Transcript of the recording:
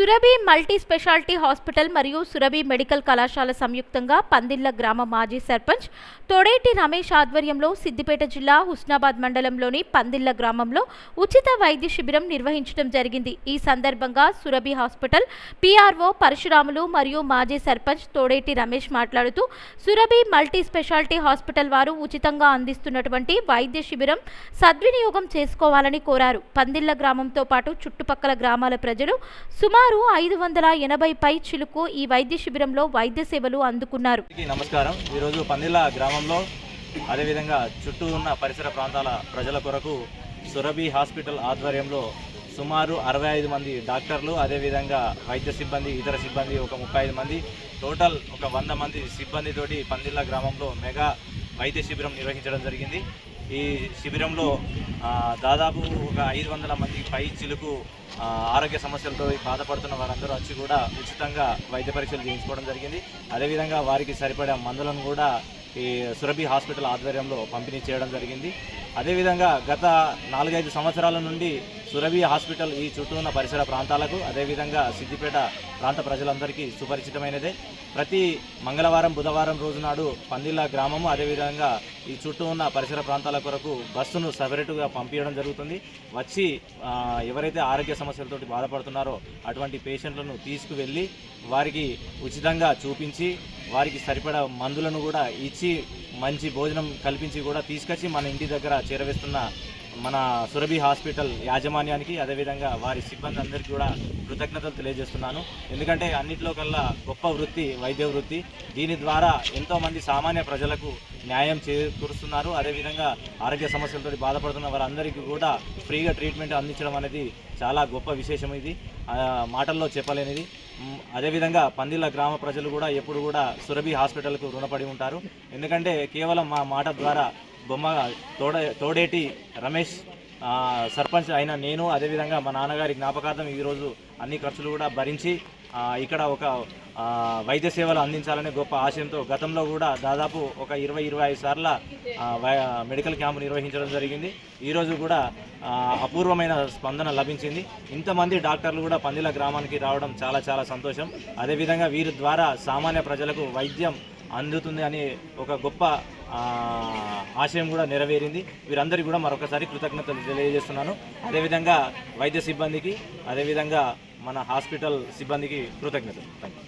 Surabhi multi speciality hospital మరియు Surabhi medical కళాశాల సంయుక్తంగా పందిళ్ళ గ్రామ మాజీ సర్పంచ్ తోడేటి రమేష్ ఆధ్వర్యంలో సిద్దిపేట జిల్లా హుస్నాబాద్ మండలంలోని పందిళ్ళ గ్రామంలో ఉచిత వైద్య శిబిరం నిర్వహించడం జరిగింది. ఈ సందర్భంగా సురభి హాస్పిటల్ పీఆర్ఓ పరశురాములు మరియు మాజీ సర్పంచ్ తోడేటి రమేష్ మాట్లాడుతూ సురభి మల్టీ స్పెషాలిటీ హాస్పిటల్ వారు ఉచితంగా అందిస్తున్నటువంటి వైద్య శిబిరం సద్వినియోగం చేసుకోవాలని కోరారు. పందిళ్ళ గ్రామంతో పాటు చుట్టుపక్కల గ్రామాల ప్రజలు సుమారు ఐదు వందల ఎనభై పై చిలుకు ఈ వైద్య శిబిరంలో వైద్య సేవలు అందుకున్నారు. నమస్కారం. ఈరోజు పందిళ్ళ గ్రామంలో అదేవిధంగా చుట్టూ ఉన్న పరిసర ప్రాంతాల ప్రజల కొరకు సురభి హాస్పిటల్ ఆధ్వర్యంలో సుమారు అరవై ఐదు మంది డాక్టర్లు అదేవిధంగా వైద్య సిబ్బంది ఇతర సిబ్బంది ఒక ముప్పై ఐదు మంది టోటల్ ఒక వంద మంది సిబ్బందితోటి పందిళ్ళ గ్రామంలో మెగా వైద్య శిబిరం నిర్వహించడం జరిగింది. ఈ శిబిరంలో దాదాపు ఒక ఐదు వందల మంది పై చిలుకు ఆరోగ్య సమస్యలతో బాధపడుతున్న వారందరూ వచ్చి కూడా ఉచితంగా వైద్య పరీక్షలు చేయించుకోవడం జరిగింది. అదేవిధంగా వారికి సరిపడే మందులను కూడా ఈ సురభి హాస్పిటల్ ఆధ్వర్యంలో పంపిణీ చేయడం జరిగింది. అదేవిధంగా గత నాలుగైదు సంవత్సరాల నుండి సురభి హాస్పిటల్ ఈ చుట్టూ ఉన్న పరిసర ప్రాంతాలకు అదేవిధంగా సిద్దిపేట ప్రాంత ప్రజలందరికీ సుపరిచితమైనదే. ప్రతి మంగళవారం బుధవారం రోజు నాడు పందిళ్ళ గ్రామము అదేవిధంగా ఈ చుట్టూ ఉన్న పరిసర ప్రాంతాల కొరకు బస్సును సపరేటుగా పంపించడం జరుగుతుంది. వచ్చి ఎవరైతే ఆరోగ్య సమస్యలతో బాధపడుతున్నారో అటువంటి పేషెంట్లను తీసుకువెళ్ళి వారికి ఉచితంగా చూపించి వారికి సరిపడా మందులను కూడా ఇచ్చి మంచి భోజనం కల్పించి కూడా తీసుకొచ్చి మన ఇంటి దగ్గర చేరవేస్తున్న మన సురభి హాస్పిటల్ యాజమాన్యానికి అదేవిధంగా వారి సిబ్బంది అందరికీ కూడా కృతజ్ఞతలు తెలియజేస్తున్నాను. ఎందుకంటే అన్నింటిలో కల్లా గొప్ప వృత్తి వైద్య వృత్తి. దీని ద్వారా ఎంతోమంది సామాన్య ప్రజలకు న్యాయం చేకూరుస్తున్నారు. అదేవిధంగా ఆరోగ్య సమస్యలతో బాధపడుతున్న వారందరికీ కూడా ఫ్రీగా ట్రీట్మెంట్ అందించడం అనేది చాలా గొప్ప విశేషం ఇది. మాటల్లో చెప్పలేనిది. అదేవిధంగా పందిళ్ళ గ్రామ ప్రజలు కూడా ఎప్పుడు కూడా సురభి హాస్పిటల్కు రుణపడి ఉంటారు. ఎందుకంటే కేవలం మా మాట ద్వారా బొమ్మ తోడ తోడేటి రమేష్ సర్పంచ్ అయిన నేను అదేవిధంగా మా నాన్నగారి జ్ఞాపకార్థం ఈరోజు అన్ని ఖర్చులు కూడా భరించి ఇక్కడ ఒక వైద్య సేవలు అందించాలనే గొప్ప ఆశయంతో గతంలో కూడా దాదాపు ఒక ఇరవై ఇరవై ఐదు సార్ల వై- మెడికల్ క్యాంపు నిర్వహించడం జరిగింది. ఈరోజు కూడా అపూర్వమైన స్పందన లభించింది. ఇంతమంది డాక్టర్లు కూడా పందిల గ్రామానికి రావడం చాలా చాలా సంతోషం. అదేవిధంగా వీరి ద్వారా సామాన్య ప్రజలకు వైద్యం అందుతుంది అని ఒక గొప్ప ఆశయం కూడా నెరవేరింది. వీరందరికీ కూడా మరొకసారి కృతజ్ఞతలు తెలియజేస్తున్నాను. అదేవిధంగా వైద్య సిబ్బందికి అదేవిధంగా మన హాస్పిటల్ సిబ్బందికి కృతజ్ఞతలు. Thank you